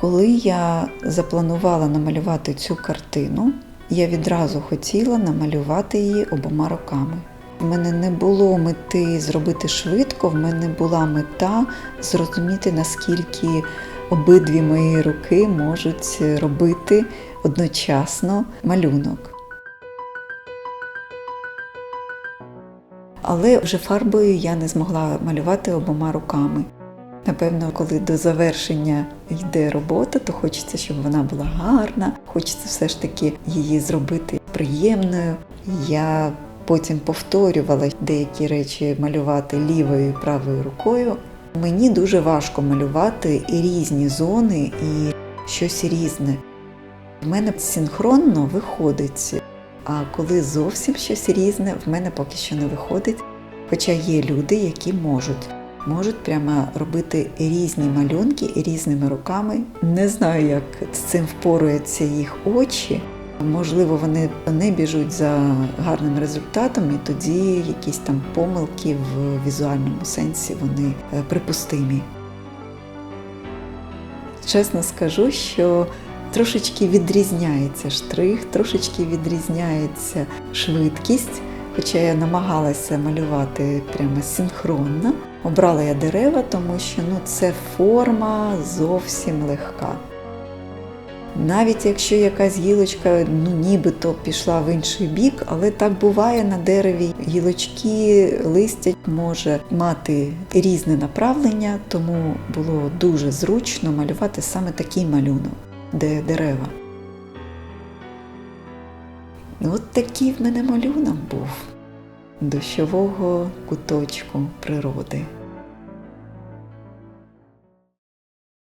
Коли я запланувала намалювати цю картину, я відразу хотіла намалювати її обома руками. В мене не було мети зробити швидко, в мене була мета зрозуміти, наскільки обидві мої руки можуть робити одночасно малюнок. Але вже фарбою я не змогла малювати обома руками. Напевно, коли до завершення йде робота, то хочеться, щоб вона була гарна, хочеться все ж таки її зробити приємною. Я потім повторювала деякі речі малювати лівою і правою рукою. Мені дуже важко малювати і різні зони, і щось різне. В мене синхронно виходить, а коли зовсім щось різне, в мене поки що не виходить. Хоча є люди, які можуть. Можуть прямо робити різні малюнки різними руками. Не знаю, як з цим впораються їх очі. Можливо, вони не біжуть за гарним результатом, і тоді якісь там помилки в візуальному сенсі вони е, припустимі. Чесно скажу, що трошечки відрізняється штрих, трошечки відрізняється швидкість. Хоча я намагалася малювати прямо синхронно. Обрала я дерева, тому що ну, це форма зовсім легка. Навіть якщо якась гілочка ну, нібито пішла в інший бік, але так буває на дереві. Гілочки, листя може мати різне направлення, тому було дуже зручно малювати саме такий малюнок, де дерева. От такий в мене малюнок був дощового куточку природи.